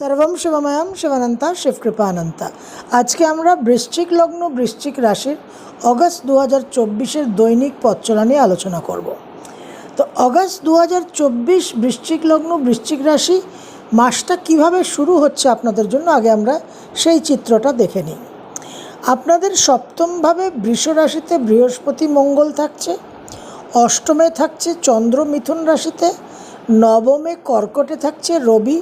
সর্বম শিবময়ম শিবানন্তা শিবকৃপানন্তা। আজকে আমরা বৃশ্চিক লগ্ন, বৃশ্চিক রাশির অগস্ট দু হাজার চব্বিশের দৈনিক পথচলা নিয়ে আলোচনা করব। তো অগস্ট দু হাজার চব্বিশ বৃশ্চিক লগ্ন, বৃশ্চিক রাশি, মাসটা কীভাবে শুরু হচ্ছে আপনাদের জন্য আগে আমরা সেই চিত্রটা দেখে নিই। আপনাদের সপ্তমভাবে বৃষ রাশিতে বৃহস্পতি মঙ্গল থাকছে, অষ্টমে থাকছে চন্দ্র মিথুন রাশিতে, নবমে কর্কটে থাকছে রবি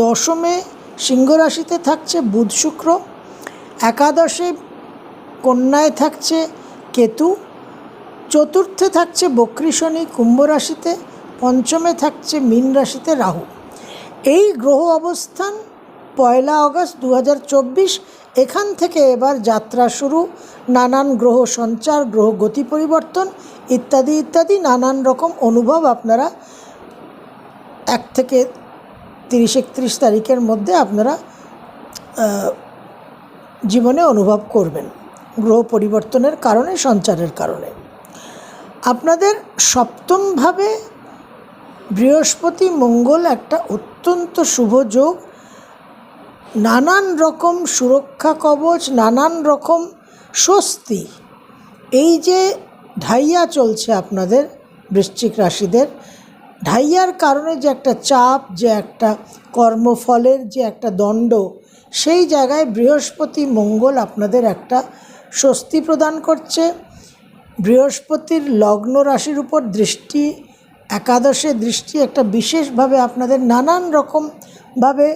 দশমে সিংহ রাশিতে থাকছে বুধ শুক্র, একাদশে কন্যায় থাকছে কেতু, চতুর্থে থাকছে বক্রী শনি কুম্ভ রাশিতে, পঞ্চমে থাকছে মীন রাশিতে রাহু। এই গ্রহ অবস্থান পয়লা আগস্ট দু এখান থেকে এবার যাত্রা শুরু। নানান গ্রহ সঞ্চার, গ্রহ গতি পরিবর্তন ইত্যাদি ইত্যাদি নানান রকম অনুভব আপনারা এক থেকে তিরিশ একত্রিশ তারিখের মধ্যে আপনারা জীবনে অনুভব করবেন গ্রহ পরিবর্তনের কারণে, সঞ্চারের কারণে। আপনাদের সপ্তমভাবে বৃহস্পতি মঙ্গল একটা অত্যন্ত শুভ যোগ। নানান রকম সুরক্ষা কবচ, নানান রকম স্বস্তি। এই যে ঢাইয়া চলছে আপনাদের বৃশ্চিক রাশিদের ঢাইয়ার কারণে যে একটা চাপ, যে একটা কর্মফলের, যে একটা দণ্ড, সেই জায়গায় বৃহস্পতি মঙ্গল আপনাদের একটা স্বস্তি প্রদান করছে। বৃহস্পতির লগ্ন রাশির উপর দৃষ্টি, একাদশে দৃষ্টি একটা বিশেষভাবে আপনাদের নানান রকমভাবে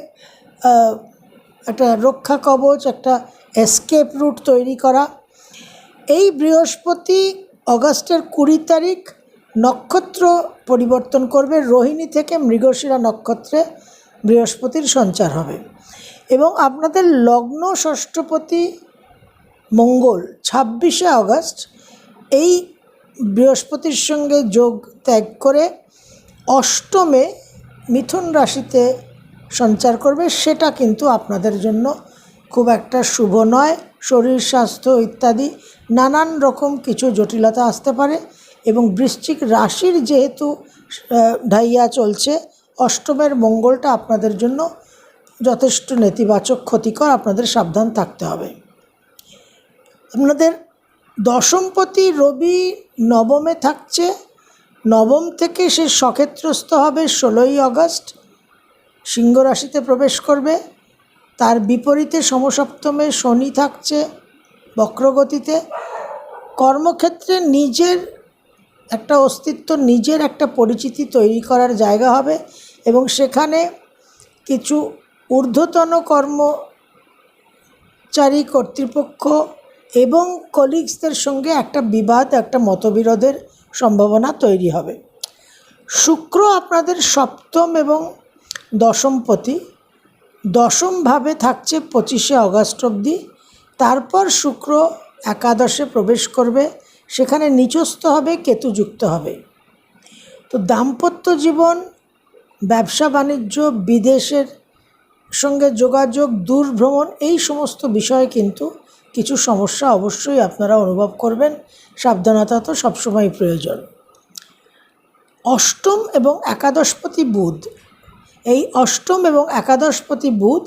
একটা রক্ষা কবচ, একটা এসকেপ রুট তৈরি করা। এই বৃহস্পতি অগাস্টের কুড়ি তারিখ নক্ষত্র পরিবর্তন করবে, রোহিণী থেকে মৃগশিরা নক্ষত্রে বৃহস্পতির সঞ্চার হবে। এবং আপনাদের লগ্ন ষষ্ঠপতি মঙ্গল, ছাব্বিশে আগস্ট, এই বৃহস্পতির সঙ্গে যোগ ত্যাগ করে অষ্টমে মিথুন রাশিতে সঞ্চার করবে, সেটা কিন্তু আপনাদের জন্য খুব একটা শুভ নয়। শরীর স্বাস্থ্য ইত্যাদি নানান রকম কিছু জটিলতা আসতে পারে। এবং বৃশ্চিক রাশির যেহেতু ঢাইয়া চলছে, অষ্টমের মঙ্গলটা আপনাদের জন্য যথেষ্ট নেতিবাচক, ক্ষতিকর, আপনাদের সাবধান থাকতে হবে। আপনাদের দশমপতি রবি নবমে থাকছে, নবম থেকে সে সক্ষেত্রস্থ হবে ষোলোই আগস্ট, সিংহ রাশিতে প্রবেশ করবে। তার বিপরীতে সমসপ্তমে শনি থাকছে বক্রগতিতে। কর্মক্ষেত্রে নিজের একটা অস্তিত্ব নিজের একটা পরিচিতি তৈরি করার জায়গা হবে এবং সেখানে কিছু ঊর্ধ্বতন কর্মচারী কর্তৃপক্ষ এবং কলিগসদের সঙ্গে একটা বিবাদ, একটা মতবিরোধের সম্ভাবনা তৈরি হবে। শুক্র আপনাদের সপ্তম এবং দশমপতি দশমভাবে থাকছে পঁচিশে অগাস্ট অবধি। তারপর শুক্র একাদশে প্রবেশ করবে। সেখানে নিচস্থ হবে, কেতুযুক্ত হবে। তো দাম্পত্য জীবন, ব্যবসা, বাণিজ্য, বিদেশের সঙ্গে যোগাযোগ দূর ভ্রমণ এই সমস্ত বিষয়ে কিন্তু কিছু সমস্যা অবশ্যই আপনারা অনুভব করবেন। সাবধানতা তো সবসময় প্রয়োজন। অষ্টম এবং একাদশপতি বুধ। এই অষ্টম এবং একাদশপতি বুধ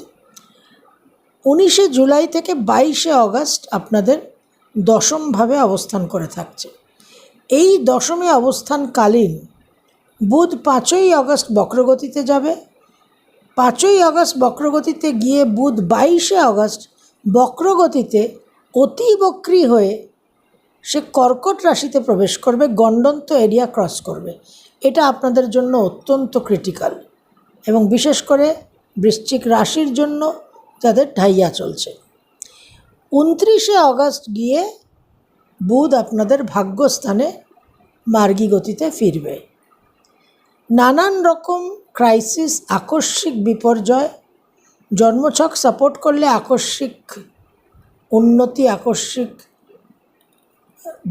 উনিশে জুলাই থেকে বাইশে অগস্ট আপনাদের দশমভাবে অবস্থান করে থাকছে। এই দশমে অবস্থানকালীন বুধ পাঁচই আগস্ট বক্রগতিতে যাবে। পাঁচই আগস্ট বক্রগতিতে গিয়ে বুধ বাইশে আগস্ট বক্রগতিতে অতি হয়ে সে কর্কট রাশিতে প্রবেশ করবে, গণ্ডন্ত এরিয়া ক্রস করবে। এটা আপনাদের জন্য অত্যন্ত ক্রিটিক্যাল এবং বিশেষ করে বৃশ্চিক রাশির জন্য যাদের ঢাইয়া চলছে। উনত্রিশে আগস্ট গিয়ে বুধ আপনাদের ভাগ্যস্থানে মার্গী গতিতে ফিরবে। নানান রকম ক্রাইসিস আকস্মিক বিপর্যয়, জন্মছক সাপোর্ট করলে আকস্মিক উন্নতি, আকস্মিক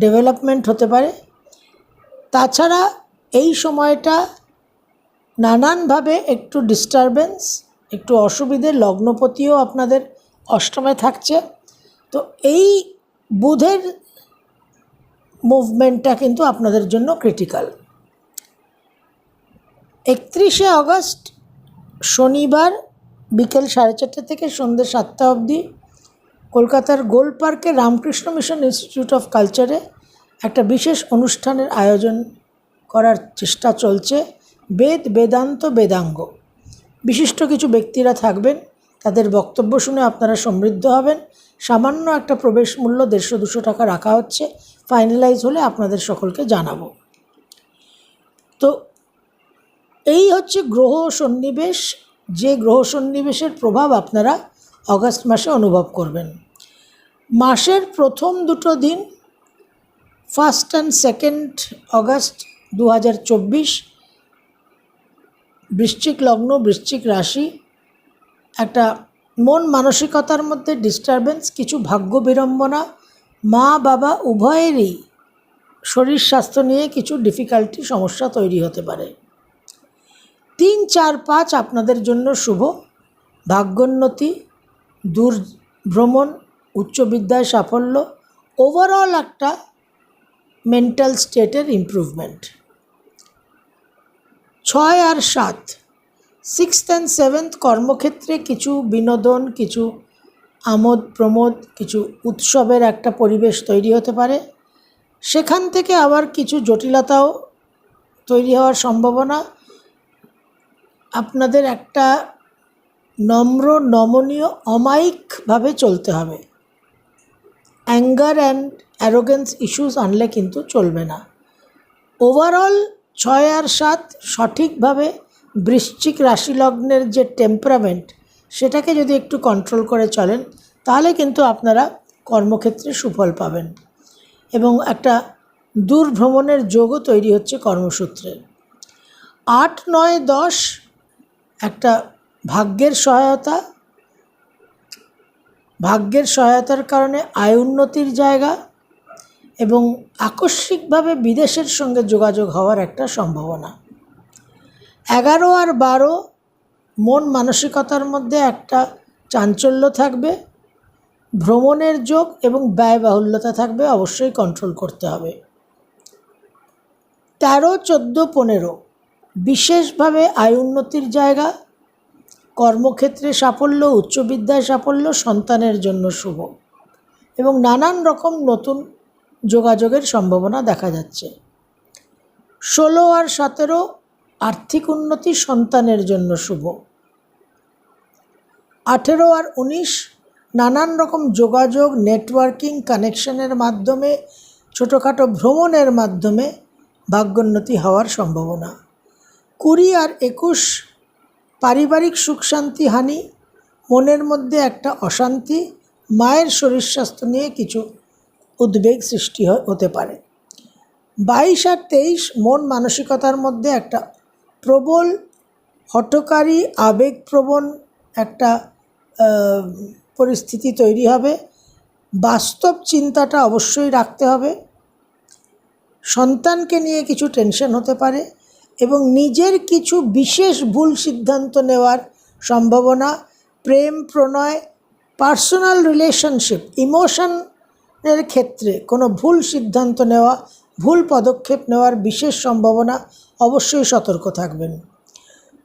ডেভেলপমেন্ট হতে পারে। তাছাড়া এই সময়টা নানানভাবে একটু ডিস্টারবেন্স একটু অসুবিধে, লগ্নপতিও আপনাদের অষ্টমে থাকছে। তো এই বুধের মুভমেন্টটা কিন্তু আপনাদের জন্য ক্রিটিক্যাল একত্রিশে আগস্ট, শনিবার বিকেল সাড়ে চারটে থেকে সন্ধ্যে সাতটা অবধি কলকাতার গোল পার্কে রামকৃষ্ণ মিশন ইনস্টিটিউট অফ কালচারে একটা বিশেষ অনুষ্ঠানের আয়োজন করার চেষ্টা চলছে। বেদ বেদান্ত বেদাঙ্গ। বিশিষ্ট কিছু ব্যক্তিরা থাকবেন। তাদের বক্তব্য শুনে আপনারা সমৃদ্ধ হবেন। সামান্য একটা প্রবেশ মূল্য দেড়শো দুশো টাকা রাখা হচ্ছে। ফাইনালাইজ হলে আপনাদের সকলকে জানাব। তো এই হচ্ছে গ্রহ সন্নিবেশ। যে গ্রহ সন্নিবেশের প্রভাব আপনারা অগাস্ট মাসে অনুভব করবেন। মাসের প্রথম দুটো দিন ফার্স্ট অ্যান্ড সেকেন্ড অগাস্ট দু হাজার চব্বিশ। বৃশ্চিক লগ্ন, বৃশ্চিক রাশি। একটা মন মানসিকতার মধ্যে ডিস্টারবেন্স কিছু ভাগ্য বিড়ম্বনা, মা, বাবা উভয়েরই শরীর স্বাস্থ্য নিয়ে কিছু ডিফিকাল্টি সমস্যা তৈরি হতে পারে। তিন, চার, পাঁচ আপনাদের জন্য শুভ। ভাগ্যোন্নতি দূর ভ্রমণ উচ্চ বিদ্যায় সাফল্য ওভারঅল একটা মেন্টাল স্টেটের ইমপ্রুভমেন্ট ছয় আর সাত সিক্সথ অ্যান্ড সেভেন্থ কর্মক্ষেত্রে কিছু বিনোদন, কিছু আমোদ, প্রমোদ, কিছু উৎসবের একটা পরিবেশ তৈরি হতে পারে। সেখান থেকে আবার কিছু জটিলতাও তৈরি হওয়ার সম্ভাবনা। আপনাদের একটা নম্র, নমনীয়, অমায়িকভাবে চলতে হবে। অ্যাঙ্গার অ্যান্ড অ্যারোগেন্স ইস্যুস আনলে কিন্তু চলবে না। ওভারঅল ছয় আর সাত সঠিকভাবে বৃশ্চিক রাশি লগ্নের যে টেম্পারামেন্ট সেটাকে যদি একটু কন্ট্রোল করে চলেন, তাহলে কিন্তু আপনারা কর্মক্ষেত্রে সুফল পাবেন। এবং একটা দূর ভ্রমণের যোগও তৈরি হচ্ছে কর্মসূত্রে। আট, নয়, দশ একটা ভাগ্যের সহায়তা, ভাগ্যের সহায়তার কারণে আয় উন্নতির জায়গা এবং আকস্মিকভাবে বিদেশের সঙ্গে যোগাযোগ হওয়ার একটা সম্ভাবনা। এগারো আর বারো মন মানসিকতার মধ্যে একটা চাঞ্চল্য থাকবে, ভ্রমণের যোগ এবং ব্যয়বাহুল্যতা থাকবে, অবশ্যই কন্ট্রোল করতে হবে। তেরো, চোদ্দ, পনেরো বিশেষভাবে আয় উন্নতির জায়গা, কর্মক্ষেত্রে সাফল্য উচ্চ বিদ্যায় সাফল্য, সন্তানের জন্য শুভ এবং নানান রকম নতুন যোগাযোগের সম্ভাবনা দেখা যাচ্ছে। ষোলো আর সতেরো আর্থিক উন্নতি সন্তানের জন্য শুভ। আঠেরো আর উনিশ নানান রকম যোগাযোগ নেটওয়ার্কিং কানেকশনের মাধ্যমে, ছোটোখাটো ভ্রমণের মাধ্যমে ভাগ্যোন্নতি হওয়ার সম্ভাবনা। কুড়ি আর একুশ পারিবারিক সুখ শান্তি হানি, মনের মধ্যে একটা অশান্তি, মায়ের শরীর স্বাস্থ্য নিয়ে কিছু উদ্বেগ সৃষ্টি হতে পারে। বাইশ আর তেইশ মন মানসিকতার মধ্যে একটা প্রবল হটকারী আবেগপ্রবণ একটা পরিস্থিতি তৈরি হবে। বাস্তব চিন্তাটা অবশ্যই রাখতে হবে। সন্তানকে নিয়ে কিছু টেনশন হতে পারে এবং নিজের কিছু বিশেষ ভুল সিদ্ধান্ত নেওয়ার সম্ভাবনা, প্রেম, প্রণয়, পার্সোনাল রিলেশনশিপ, ইমোশনের ক্ষেত্রে কোনো ভুল সিদ্ধান্ত নেওয়া ভুল পদক্ষেপ নেওয়ার বিশেষ সম্ভাবনা অবশ্যই সতর্ক থাকবেন।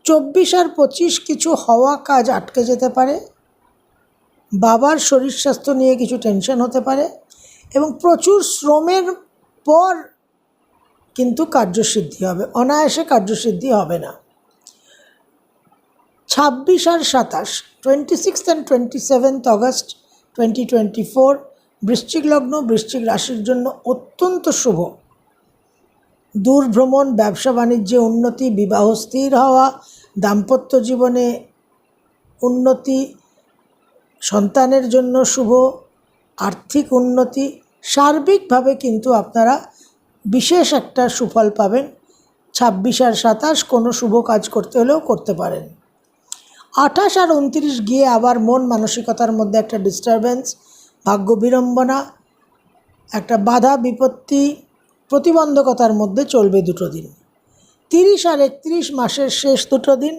চব্বিশ আর পঁচিশ কিছু হওয়া কাজ আটকে যেতে পারে। বাবার শরীর স্বাস্থ্য নিয়ে কিছু টেনশন হতে পারে এবং প্রচুর শ্রমের পর কিন্তু কার্যসিদ্ধি হবে, অনায়াসে কার্যসিদ্ধি হবে না। ছাব্বিশ আর সাতাশ twenty six and twenty seventh August twenty twenty four বৃশ্চিক লগ্ন বৃশ্চিক রাশির জন্য অত্যন্ত শুভ। দূর ভ্রমণ ব্যবসা বাণিজ্যে উন্নতি, বিবাহ স্থির হওয়া, দাম্পত্য জীবনে উন্নতি, সন্তানের জন্য শুভ, আর্থিক উন্নতি, সার্বিকভাবে কিন্তু আপনারা বিশেষ একটা সুফল পাবেন। ছাব্বিশ আর সাতাশ কোনো শুভ কাজ করতে হলেও করতে পারেন। আঠাশ আর উনত্রিশ গিয়ে আবার মন মানসিকতার মধ্যে একটা ডিস্টারবেন্স ভাগ্য বিড়ম্বনা একটা বাধা বিপত্তি প্রতিবন্ধকতার মধ্যে চলবে দুটো দিন। তিরিশ আর একত্রিশ মাসের শেষ দুটো দিন,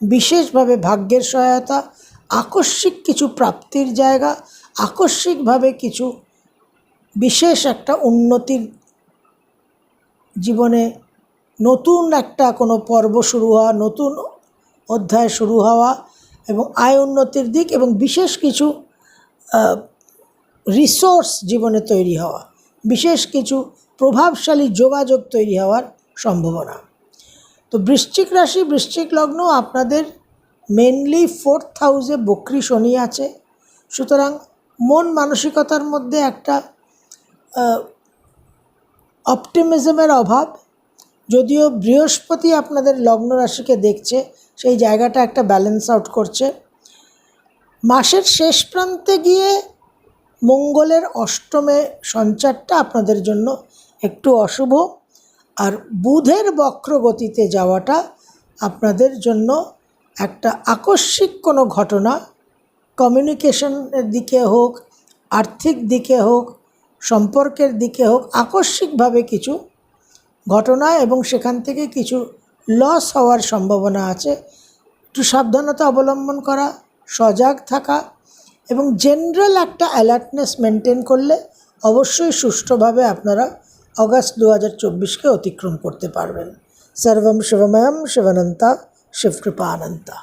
বিশেষভাবে ভাগ্যের সহায়তা, আকস্মিক কিছু প্রাপ্তির জায়গা, আকস্মিকভাবে কিছু বিশেষ একটা উন্নতির জীবনে নতুন একটা কোনো পর্ব শুরু হওয়া, নতুন অধ্যায় শুরু হওয়া এবং আয় উন্নতির দিক এবং বিশেষ কিছু রিসোর্স জীবনে তৈরি হওয়া, বিশেষ কিছু প্রভাবশালী যোগাযোগ তৈরি হওয়ার সম্ভাবনা। তো বৃশ্চিক রাশি, বৃশ্চিক লগ্ন আপনাদের মেনলি ফোর্থ হাউসে বক্রি শনি আছে। সুতরাং মন মানসিকতার মধ্যে একটা অপটিমিজমের অভাব। যদিও বৃহস্পতি আপনাদের লগ্ন রাশিকে দেখছে, সেই জায়গাটা একটা ব্যালেন্স আউট করছে। মাসের শেষ প্রান্তে গিয়ে মঙ্গলের অষ্টমে সঞ্চারটা আপনাদের জন্য একটু অশুভ। আর বুধের বক্রগতিতে যাওয়াটা আপনাদের জন্য একটা আকস্মিক কোনো ঘটনা। কমিউনিকেশনের দিকে হোক, আর্থিক দিকে হোক, সম্পর্কের দিকে হোক, আকস্মিকভাবে কিছু ঘটনা এবং সেখান থেকে কিছু লস হওয়ার সম্ভাবনা আছে। একটু সাবধানতা অবলম্বন করা, সজাগ থাকা এবং জেনারেল একটা অ্যালার্টনেস মেনটেন করলে অবশ্যই সুষ্ঠুভাবে আপনারা অগাস্ট দু হাজার চব্বিশকে অতিক্রম করতে পারবেন। সর্বম, শিবময়ম, শিবানন্তা, শিবকৃপানন্তা।